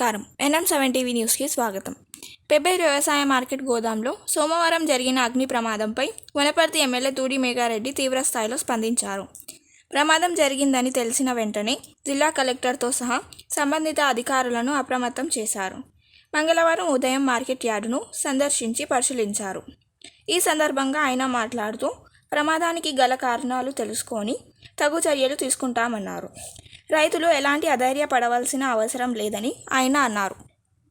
నమస్కారం. NM seven TV న్యూస్కి స్వాగతం. పెబ్బేరు వ్యవసాయ మార్కెట్ గోదాంలో సోమవారం జరిగిన అగ్ని ప్రమాదంపై వనపర్తి ఎమ్మెల్యే తూడి మేఘారెడ్డి తీవ్రస్థాయిలో స్పందించారు. ప్రమాదం జరిగిందని తెలిసిన వెంటనే జిల్లా కలెక్టర్తో సహా సంబంధిత అధికారులను అప్రమత్తం చేశారు. మంగళవారం ఉదయం మార్కెట్ యార్డును సందర్శించి పరిశీలించారు. ఈ సందర్భంగా ఆయన మాట్లాడుతూ ప్రమాదానికి గల కారణాలు తెలుసుకొని తగు చర్యలు తీసుకుంటామన్నారు. రైతులు ఎలాంటి అధైర్య పడవలసిన అవసరం లేదని ఆయన అన్నారు.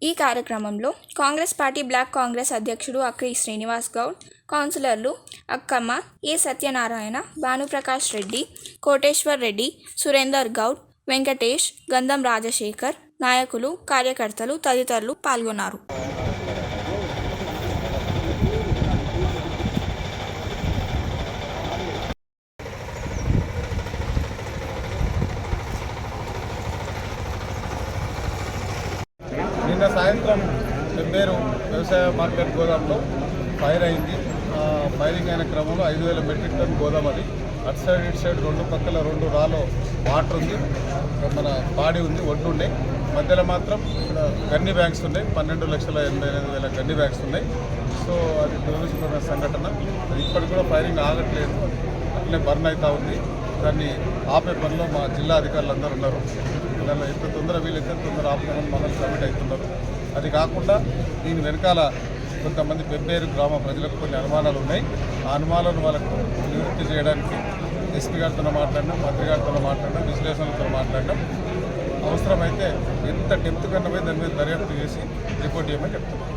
ఈ కార్యక్రమంలో కాంగ్రెస్ పార్టీ బ్లాక్ కాంగ్రెస్ అధ్యక్షుడు అక్రి శ్రీనివాస్ గౌడ్ కౌన్సిలర్లు అక్కమ్మ ఏ సత్యనారాయణ భానుప్రకాష్ రెడ్డి కోటేశ్వర్ రెడ్డి సురేందర్ గౌడ్ వెంకటేష్ గంధం రాజశేఖర్ నాయకులు కార్యకర్తలు తదితరులు పాల్గొన్నారు. నిన్న సాయంత్రం పెబ్బేరు వ్యవసాయ మార్కెట్ గోదాంలో ఫైర్ అయింది. ఫైరింగ్ అయిన క్రమంలో ఐదు వేల మెట్రిక్ టన్ గోదాం అది. అటు సైడ్ ఇటు సైడ్ రెండు పక్కల రెండు రాలో వాటర్ ఉంది. మన బాడీ ఉంది ఒడ్డు మధ్యలో మాత్రం ఇక్కడ గన్ని బ్యాగ్స్ ఉన్నాయి. పన్నెండు లక్షల ఎనభై ఎనిమిది వేల గన్ని బ్యాగ్స్ ఉన్నాయి. సో అది దురదృష్టకరమైన సంఘటన. అది ఇప్పటికి కూడా ఫైరింగ్ ఆగట్లేదు. అట్లే బర్న్ అవుతూ ఉంది. దాన్ని ఆపే పనిలో మా జిల్లా అధికారులు అందరూ ఉన్నారు. దానిలో ఎంత తొందర వీలైతే తొందర ఆపుకోమని మనల్ని కమిట్ అవుతున్నారు. అది కాకుండా దీని వెనకాల కొంతమంది పెబ్బేరు గ్రామ ప్రజలకు కొన్ని అనుమానాలు ఉన్నాయి. ఆ అనుమానాలను వాళ్ళకు నివృత్తి చేయడానికి ఎస్పీ గారితో మాట్లాడినాం మంత్రి గారితో మాట్లాడినాం విశ్లేషణలతో మాట్లాడినాం. అవసరమైతే ఎంత డెప్త్ కన్నా పోయి దాని మీద దర్యాప్తు చేసి రిపోర్ట్ చేయమని చెప్తున్నాం.